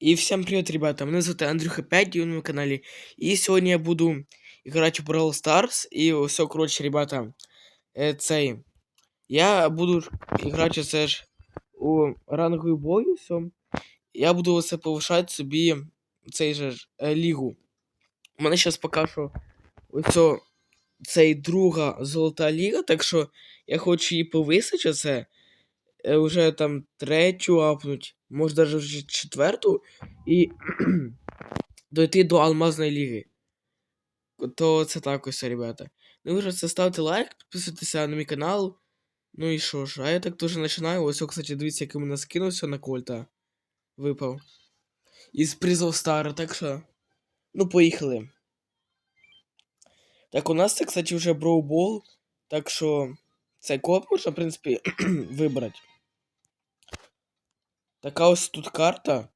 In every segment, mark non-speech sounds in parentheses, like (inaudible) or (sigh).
И всем привет, ребята! Меня зовут Андрюха 5 и вы на моем канале. И сегодня я буду играть в Brawl Stars. И все, короче, ребята, е, цей. Я буду грати це ж у ранговий бой. Все. Я буду це повишати собі цей же ж е, лігу. У мене зараз поки що ось цей друга золота ліга, так що я хочу її повисити це. Е, Уже там третю апнуть, може навіть вже четверту, і (clears throat) дойти до алмазної ліги. То це так ось, ребята. Ну ви це ставте лайк, підписуйтеся на мій канал. Ну і що ж, а я так теж починаю. Ось, о, кстати, дивіться, який мене скинувся на кольта. Випав. Із призов Стара, так що. Ну, поїхали. Так, у нас це, кстати, вже броубол. Так що цей коп можна, в принципі, (clears throat) вибрати. Така ось тут карта.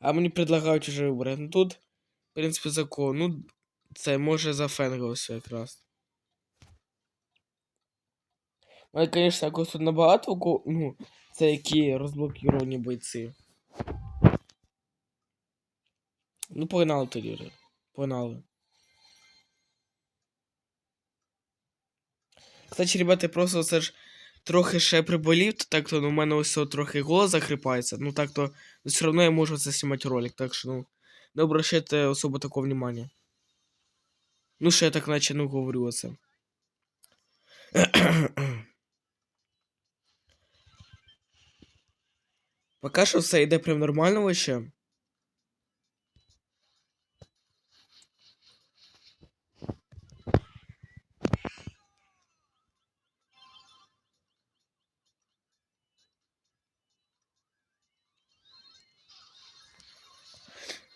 А мені предлагають уже вибрати. Ну тут, в принципі, за кого? Ну, це може за Фенга ось якраз. Але, звісно, якось тут набагато ну, це які розблокіровані бойці. Ну, погнали тоді. Погнали. Кстати, ребята, просто це ж трохи ще приболів, то так то ну, у мене ось трохи голос захрипається. Ну так то все одно я можу знімати ролик, так що ну, не обращайте особо такого внимания. Ну, що я так наче ну говорю оце. Поки що все йде прям нормально вообще.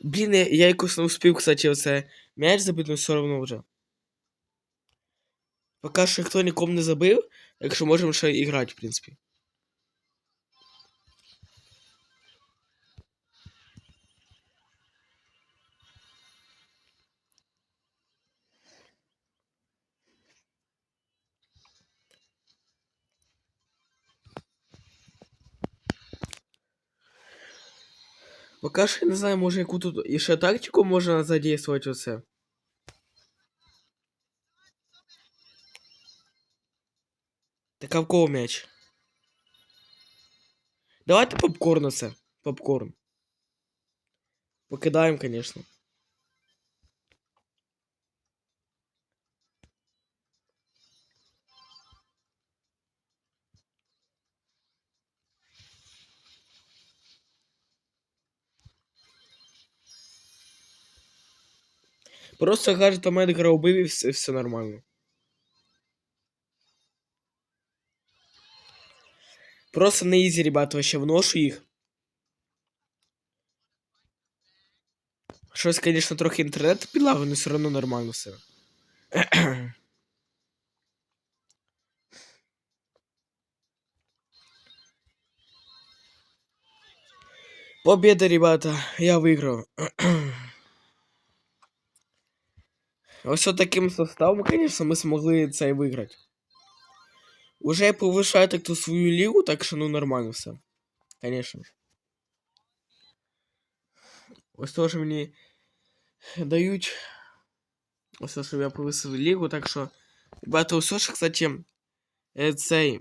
Блін, я, я якось не успів, кстати, оце м'яч забити, але все одно вже. Поки що ніхто нікому не забив, так що можемо ще і грати, в принципі. Поки що не знаю, може яку тут іще тактику можна задействувати оце. Так а в кого м'яч? Давайте попкорн оце. Попкорн. Покидаємо, конечно. Просто у мене убив і все, все нормально. Просто на ізі, ребята, вообще вношу їх. Щось, конечно, трохи інтернет підлагою, але все одно нормально все. Победа, ребята, я выиграл. Ось от таким составом, конечно, ми змогли це і виграти. Уже я повишаю так ту свою лігу, так що ну нормально все. Конечно. ж. Ось теж мені дають. Ось те, щоб я повисив лігу, так що. Ребята, ось ж, кстати, е, цей.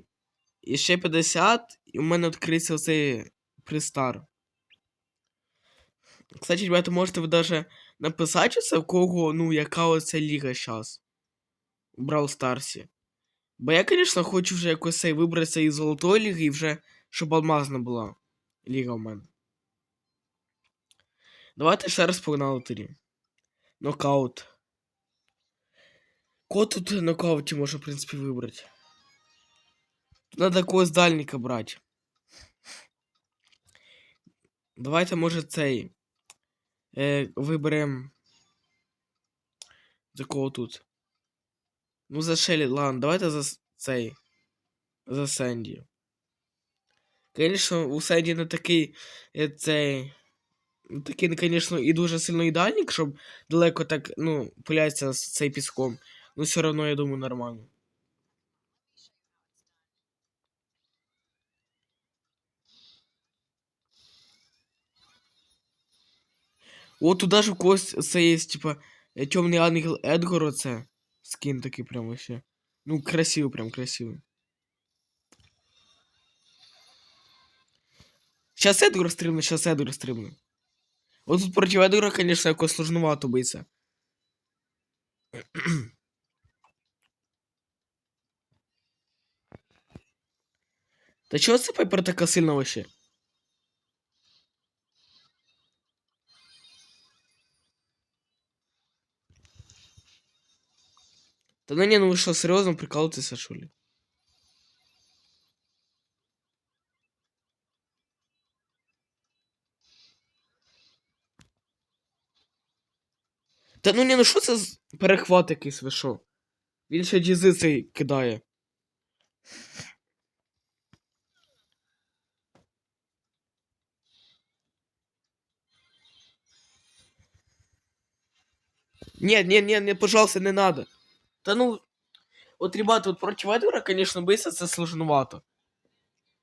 І ще 50, і у мене відкриється оцей пристар. Кстати, ребята, можете ви даже написати в кого, ну, яка оця ліга зараз. У Brawl Старсі. Бо я, звісно, хочу вже якось вибратися із золотої ліги і вже, щоб алмазна була ліга в мене. Давайте ще раз погнали тоді. Нокаут. Кого тут в нокауті можна, в принципі, вибрати? Тут треба когось дальника брати. Давайте, може, цей. Е, виберем. За кого тут? Ну, за Шелі, ладно, давайте за цей. За Сенді. Звісно, у Сенді не такий е, цей. Такий, звісно, і дуже сильно ідеальник, щоб далеко так, ну, пиляється з цей піском. Ну, все одно, я думаю, нормально. О, тут даже у когось це є, типа, е, темний ангел Едгар, оце. Скін такий прям вообще. Ну, красивий, прям красивий. Сейчас Эдгар стрибне, сейчас Эдгар стрибне. Вот тут проти Эдгара, конечно, якось сложновато биться. Та чого (clears throat) це Пайпер така сильна вообще? Та ну не, ну ви що, серйозно прикалуєтеся, що ли? Та ну не, ну що це з перехват якийсь ви що? Він ще дізи цей кидає. Нет, нет, нет, не, пожалуйста, не надо. Та ну, от, ребята, от проти Эдгара, конечно, биться це сложновато.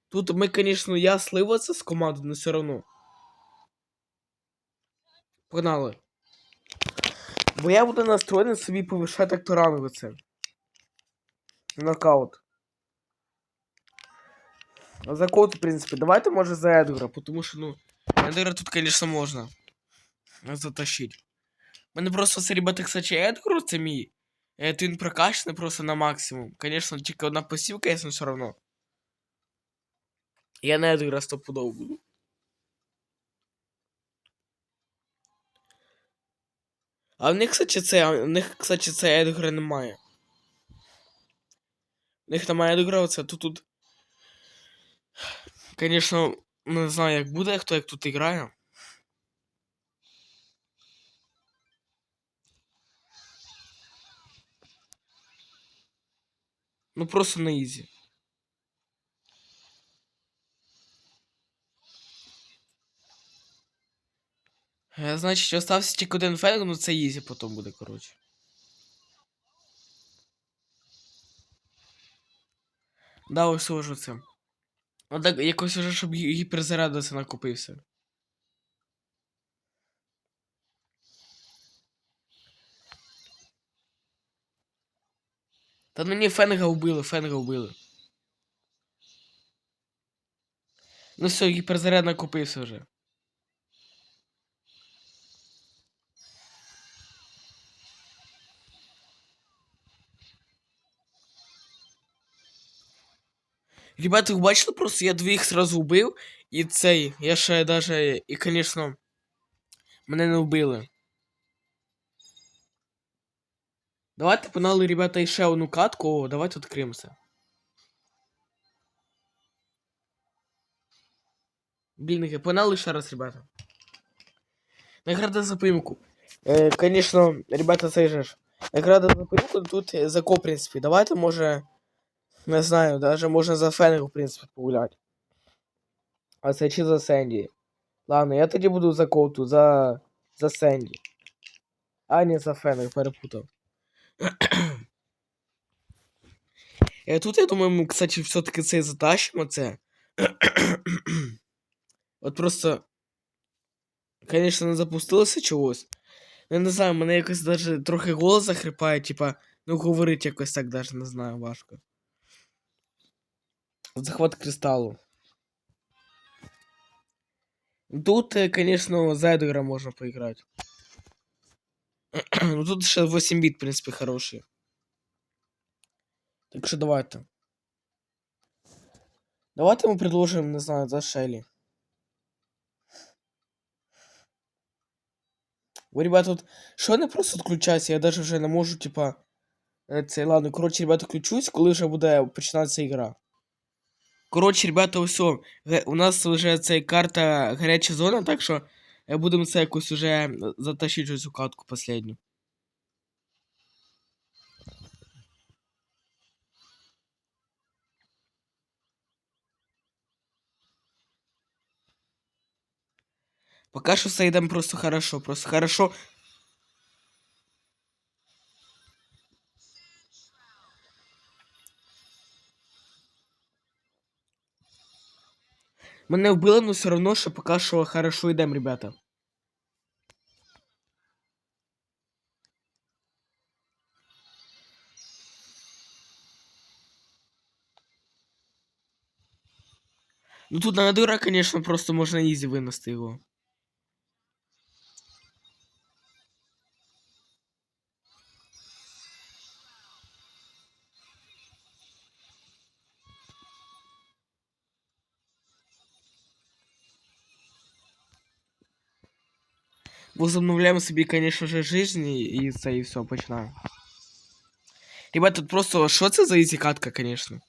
Тут ми, конечно, я сливаться з командою, но все равно. Погнали. Бо я буду настроєний собі повишати акторами оце. Нокаут. А За код, в принципі, давайте, може, за Едгара, потому що, ну, Едгара тут, конечно, можна затащить. У мене просто це, ребята, кстати, Едгару це мій. Е, то він прокачаний просто на максимум. Конечно, тільки одна пасівка, якщо все равно. Я на Едгара стопудово буду. А в них, кстати, це, в них, кстати, це Едгара немає. В них немає Едгара, оце тут тут. Конечно, не знаю, як буде, хто як тут грає. Ну просто на ізі. Е, Значить, остався тільки один фенг, ну це ізі потім буде, коротше. Да, ось уже це. А так якось уже, щоб гі- гіперзаряду це накопився. Та ну ні, фенга вбили, фенга вбили. Ну все, гіперзаряд накопився вже. Ребята, ви бачили просто, я двох сразу вбив, і цей, я ще даже, і, конечно, мене не вбили. Давайте погнали, ребята, ще одну катку, давайте відкриємося. Блін, погнали ще раз, ребята. Награда за поимку. Е, конечно, ребята, цей ж. Награда за поимку тут за ко, в принципі. Давайте, може, не знаю, даже можна за Фенгу, в принципі, погуляти. А це чи за Сенді? Ладно, я тоді буду за Коуту, за. за Сенді. А, не за Фенг, перепутав. Е, Тут, я думаю, ми, кстати, все-таки це затащимо це. От просто. Конечно, не запустилося чогось. Ну, Я не знаю, мене якось даже трохи голос захрипає, типа, ну говорить якось так даже не знаю, важко. Захват кристаллу. Тут, э, конечно, за Эдгара можно поиграть. (clears throat) ну тут ще 8 бит, в принципе, хороший. Так що давайте. Давайте ми предложим, не знаю, за Шелі. Ой, ребята, тут що не просто відключайся, я даже вже не можу, типа. е, Це, ладно, коротше, ребята, включусь, коли вже буде починатися ігра. Коротше, ребята, все. У нас вже ця карта гаряча зона, так що е, будемо це якось уже затащити цю катку последню. Пока що все йдемо просто хорошо, просто хорошо. Мене вбили, но все равно, що поки що хорошо идем, ребята. Ну тут на дура, конечно, просто можно изи вынести его. Возобновляємо собі, конечно же, жизнь це і все, починаємо. Ребят, тут просто що це за ізі катка, конечно.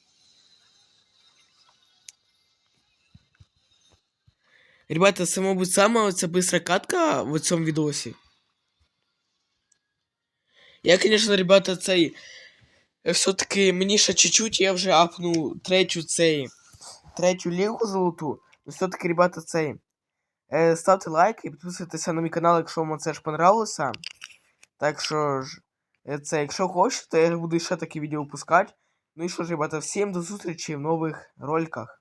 Ребята, це, мабуть, сама ця бистра катка в цьому відосі. Я, конечно, ребята, цей. е, Все-таки мені ще чуть-чуть, я вже апну третю цей. Третю лігу золоту. Ну, все-таки, ребята, цей. Е, ставте лайк і підписуйтеся на мій канал, якщо вам це ж понравилося. Так що ж, е, це, якщо хочете, я буду ще такі відео випускати. Ну і що ж, ребята, всім до зустрічі в нових роликах.